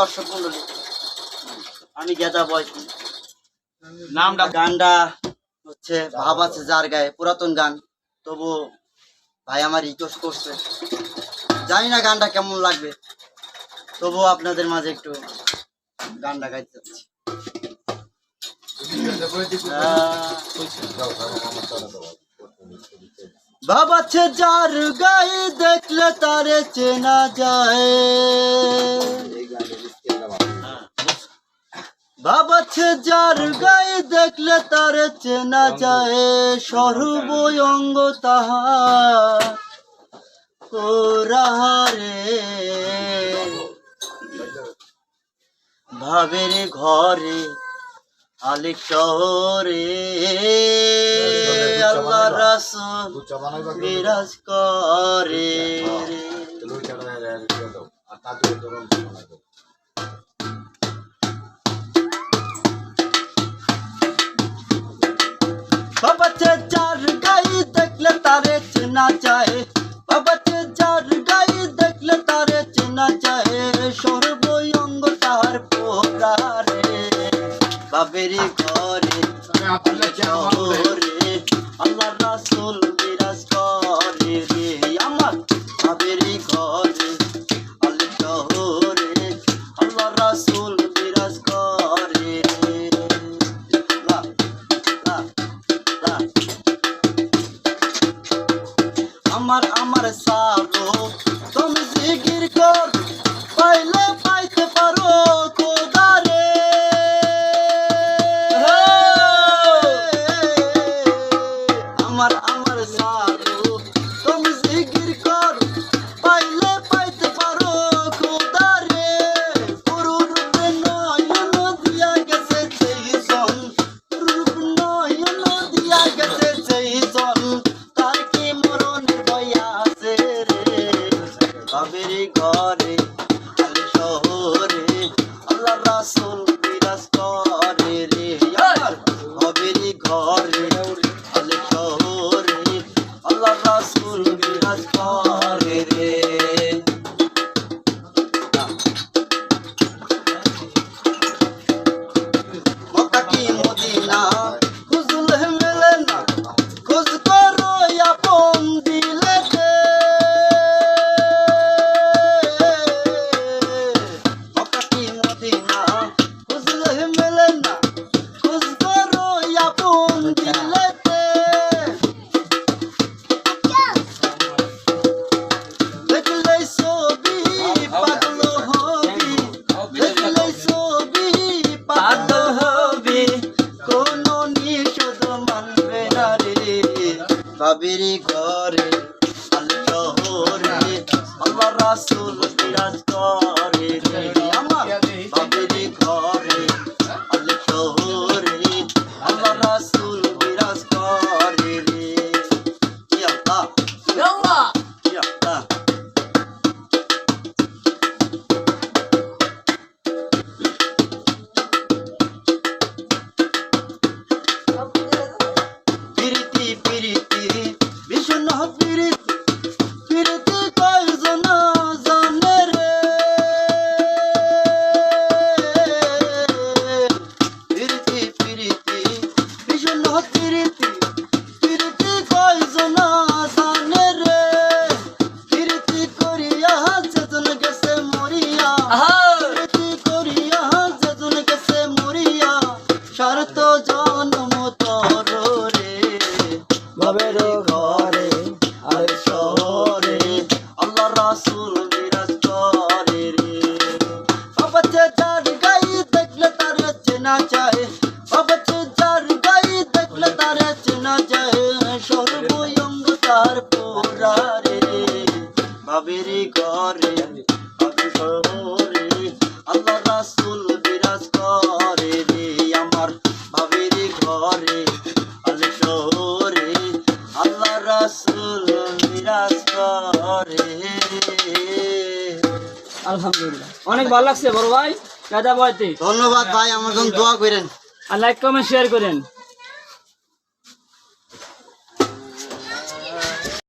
দর্শক মন্ডলী আমি গেদা বয়সী। নামটা গানটা হচ্ছে ভাব আছে যার গায়ে পুরাতন গান। তবু ভাই আমার রিকোয়েস্ট করছে। জানি না গানটা কেমন লাগবে তবু আপনাদের মাঝে একটু গানটা গাইতে চাচ্ছি। বাবাছে যার গায়ে দেখলে তারে চেনা যায়। বাবাছে যার গায়ে দেখলে তার চেনা যায় সর্বঙ্গ তাহা কোরাহারে ভাবের ঘরে আলিক শহরে আল্লাহ রাসূল বিরাজ করে বাবাতে যার গায়ে দেখলে তারে চেনা যায়। বাবাতে যার দেখলে তারে চেনা যায়। সর্বঙ্গ তার পোড়ারে বাবেরি ঘরে আল্লাহ রাসূল বিরাজ করে রে। আমার বাবেরি আমার আমার সারো বিরাজ বাবিরি ঘরে, আর শহরে, আল্লাহ রাসূল বিরাজ করে রে। বাবাতে যার গাই দেখলে তার চেনা যায় বাবাতে যার গাই দেখলে তার চেনা যায় সর্বঙ্গ তার পোড়া রে। ঘরে শহরে আল্লাহ বিরাজ করে আলহামদুলিল্লাহ। অনেক ভালো লাগছে বড় ভাই। বয়তে? ধন্যবাদ ভাই আমার জন্য দোয়া করেন। আর লাইক কমেন্ট শেয়ার করেন।